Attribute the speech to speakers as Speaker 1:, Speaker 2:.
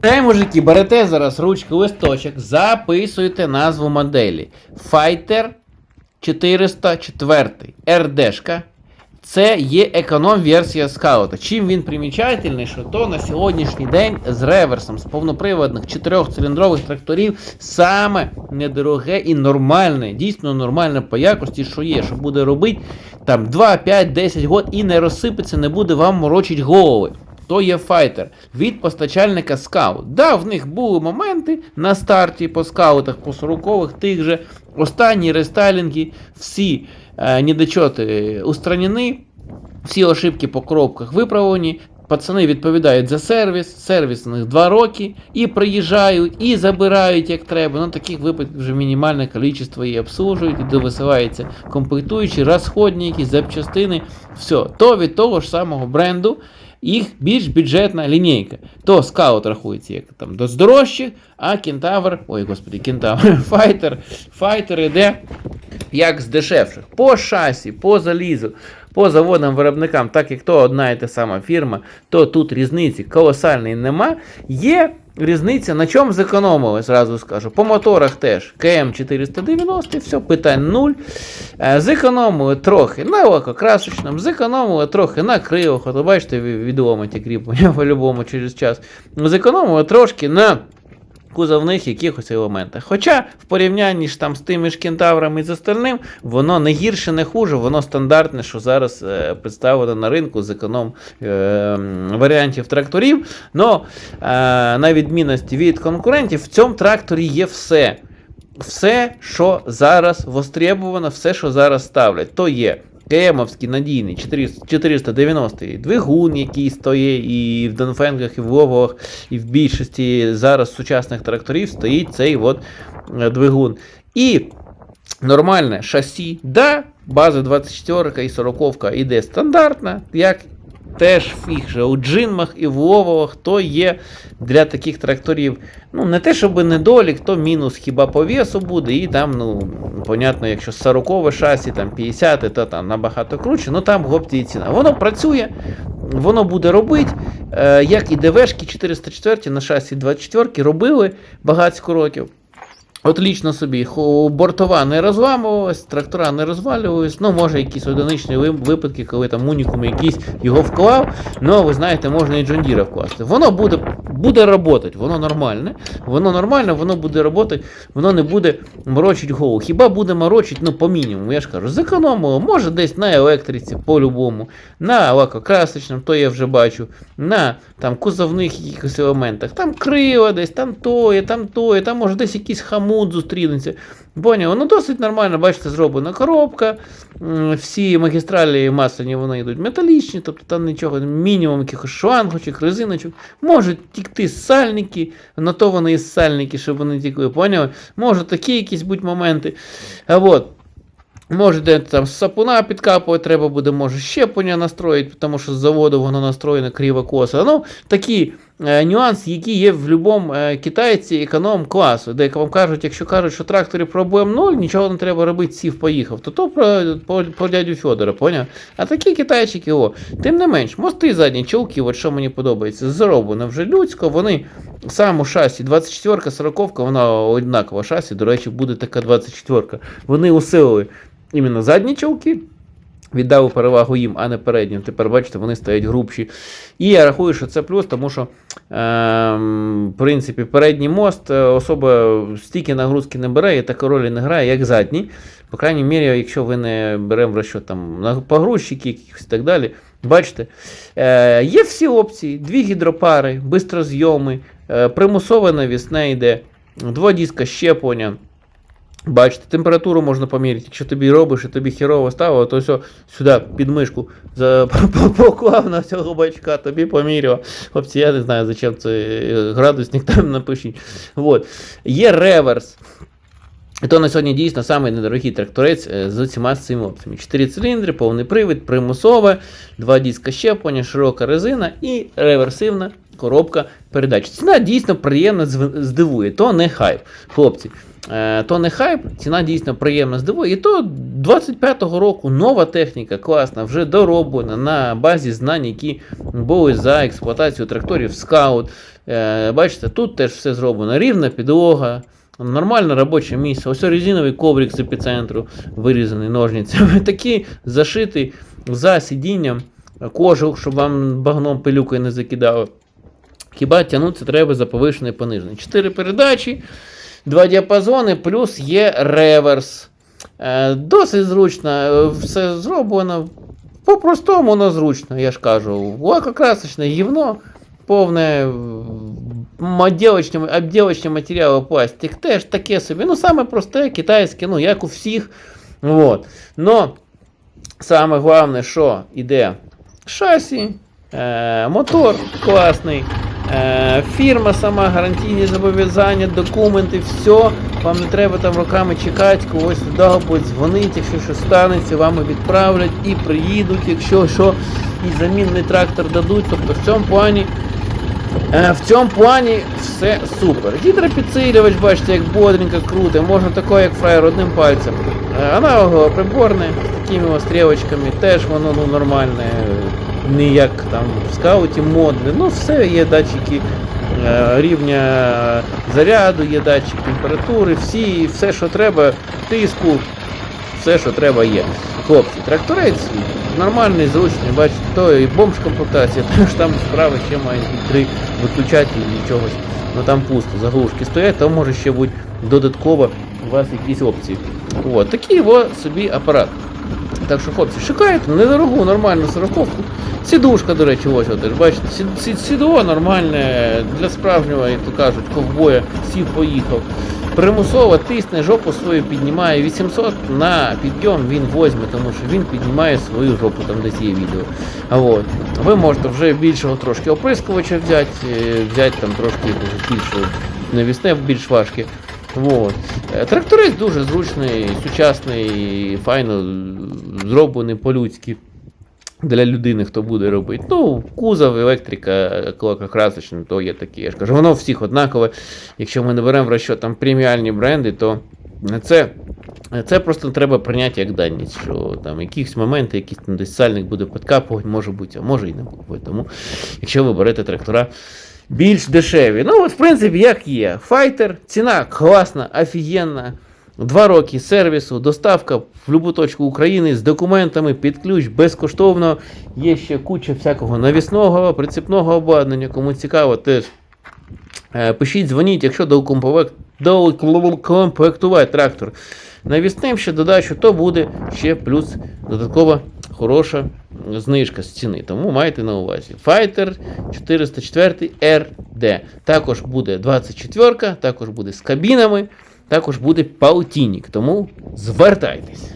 Speaker 1: Те, мужики, берете зараз ручку листочок, записуйте назву моделі. Fighter 404 РДшка. Це є економ-версія скаута. Чим він примічательний, що то на сьогоднішній день з реверсом, з повноприводних чотирьохциліндрових тракторів саме недороге і нормальне, дійсно нормальне по якості, що є, що буде робити там 2, 5, 10 год і не розсипеться, не буде вам морочить голови. То є файтер від постачальника скаут. Да, в них були моменти на старті по скаутах, по 40-х, тих же останні рестайлінги, всі е, недочоти устранені, всі ошибки по коробках виправлені. Пацани відповідають за сервіс, сервіс у них 2 роки, і приїжджають, і забирають як треба. Ну таких випадків вже мінімальне кількість і обслужують, і довисилаються комплектуючі, розходники, запчастини. Все. То від того ж самого бренду їх більш бюджетна лінійка. То скаут рахується як там до дорожчих, а кентавр, ой, господи, кентавр, файтер, файтер іде як з дешевших. По шасі, по залізу, по заводам виробникам, так як то одна і та сама фірма, то тут різниці колосальної нема. Є різниця, на чому зекономили, зразу скажу. По моторах теж КМ 490, все, питань нуль. Е, Зекономили трохи на лакокрасочному, зекономили трохи на кривах. От бачите, ті кріплення по-любому через час. Зекономили трошки на кузовних якихось елементах. Хоча в порівнянні ж там з тими ж кентаврами і з остальним, воно не гірше, не хуже, воно стандартне, що зараз е, представлено на ринку з економ е, варіантів тракторів. Но е, на відмінності від конкурентів, в цьому тракторі є все. Все, що зараз востребовано, все, що зараз ставлять, то є КМовський надійний 490-й двигун, який стоїть і в Донфенгах, і в Вовах, і в більшості зараз сучасних тракторів стоїть цей от е, двигун. І нормальне шасі, да, база 24 і 40 іде стандартна, як теж їх же у джинмах і в Вовах, то є для таких тракторів. Ну, не те, щоб недолік, то мінус хіба по весу буде, і там, ну, понятно, якщо 40 шасі, там 50, то там набагато круче, ну там гопті і ціна. Воно працює, воно буде робити, е, як і ДВшки 404 на шасі 24 робили багатько років. Отлично собі, бортова не розламувалась, трактора не розвалювались, ну може якісь одиничні випадки, коли там унікум якийсь його вклав, ну ви знаєте, можна і Джондіра вкласти. Воно буде, буде працювати, воно нормальне, воно нормальне, воно буде працювати, воно не буде морочити голову. Хіба буде морочити, ну по мінімуму, я ж кажу, зекономило, може десь на електриці, по-любому, на лакокрасочному, то я вже бачу, на там кузовних якихось елементах, там криво десь, там тоє, там тоє, там може десь якісь якийсь хамут зустрінеться. Поняв, воно досить нормально, бачите, зроблена коробка. Всі магістралі масляні вони йдуть металічні, тобто там нічого, мінімум якихось шлангочок, резиночок. Можуть тікти сальники, на то вони і сальники, щоб вони тікли, поняли? Можуть такі якісь будь моменти. А от. Може, де там сапуна підкапувати треба буде, може щеплення настроїти, тому що з заводу воно настроєно криво косо. Ну, такі е, нюанси, які є в будь-якому е, китайці економ класу, де вам кажуть, якщо кажуть, що тракторі проблем ноль, нічого не треба робити, сів поїхав, то то про, по, по дядю Федора, поняв? А такі китайчики, о, тим не менш, мости задні чолки, от що мені подобається, зроблено вже людсько, вони саме шасі 24 40 вона однакова шасі, до речі, буде така 24-ка. Вони усилили іменно задні чолки. Віддали перевагу їм, а не переднім. Тепер бачите, вони стають грубші. І я рахую, що це плюс, тому що, ем, в принципі, передній мост е, особо стільки нагрузки не бере і такої ролі не грає, як задній. По крайній мірі, якщо ви не беремо в розчет там погрузчики якихось і так далі. Бачите, е, є всі опції: дві гідропари, бистрозйоми, е, примусове навісне йде, два диска щеплення. Бачите, температуру можна поміряти. Якщо тобі робиш і тобі херово ставило, то все сюди під мишку поклав на цього бачка, тобі поміряв. Хлопці, я не знаю, зачем це е, градусник там напишіть. Вот. Є реверс. І то на сьогодні дійсно самий недорогий тракторець е, з усіма цими опціями. 4 циліндри, повний привід, примусове, два диска щеплення, широка резина і реверсивна коробка передач. Ціна дійсно приємно здивує, то не хайп. Хлопці, е, то не хайп, ціна дійсно приємно здивує. І то 25-го року нова техніка, класна, вже дороблена на базі знань, які були за експлуатацію тракторів скаут. Е, Бачите, тут теж все зроблено. Рівна підлога. Нормальне робоче місце. Ось резиновий коврик з епіцентру, вирізаний ножницями. Такий зашитий за сидінням кожух, щоб вам багном пилюкою не закидало. Хіба тягнутися треба за повишене понижене. Чотири передачі, два діапазони, плюс є реверс. Е, Досить зручно, е, все зроблено. По-простому, воно зручно, я ж кажу. Лакокрасочне гівно, повне отделочні, обділочні матеріали пластик. Теж таке собі. Ну, саме просте, китайське, ну, як у всіх. Вот. Но саме головне, що іде шасі, е, мотор класний, е, фірма сама, гарантійні зобов'язання, документи, все. Вам не треба там роками чекати, когось туди подзвонити, якщо щось станеться, вам відправлять і приїдуть, якщо що, і замінний трактор дадуть. Тобто в цьому плані. Е, В цьому плані все супер. Гідропідсилювач, бачите, як бодренько, круто, можна тако, як фраєр одним пальцем. Е, Аналогове приборне з такими стрілочками, теж воно ну, нормальне, не як там в скауті модне. Ну все, є датчики е, рівня заряду, є датчик температури, всі, все, що треба, тиску, все, що треба є. Хлопці, тракторець нормальний, зручний, бачите, то і бомж комплектація, що там справи ще мають три виключателі і чогось. Ну там пусто, заглушки стоять, там може ще бути додатково у вас якісь опції. От, такий собі апарат. Так що, хлопці, шукайте недорогу, нормальну сороковку. Сідушка, до речі, ось от, бачите, сід, сід, сідло нормальне для справжнього, як то кажуть, ковбоя, сів поїхав. Примусово тисне, жопу свою піднімає. 800 на підйом він возьме, тому що він піднімає свою жопу, там десь є відео. А от. Ви можете вже більшого трошки оприскувача взяти, е, взяти там трошки більше навісне, більш важке. Вот. Е, Тракторець дуже зручний, сучасний, файно зроблений по-людськи. Для людини, хто буде робити. Ну, кузов, електрика, красочна, то є такі. Я ж кажу, воно всіх однакове. Якщо ми не беремо в розчет там преміальні бренди, то це, це просто треба прийняти як даність, що там якісь моменти, якийсь там десь сальник буде підкапувати, може бути, а може і не буде. Тому якщо ви берете трактора більш дешеві. Ну, от, в принципі, як є. Файтер, ціна класна, офігенна. Два роки сервісу, доставка в будь-яку точку України з документами під ключ безкоштовно. Є ще куча всякого навісного, прицепного обладнання. Кому цікаво, теж е, пишіть, дзвоніть, якщо доукомплект- доукомплектувати трактор навісним ще додачу, то буде ще плюс додаткова хороша знижка з ціни. Тому майте на увазі. Fighter 404 RD. Також буде 24, також буде з кабінами, також буде паутінік. Тому звертайтесь.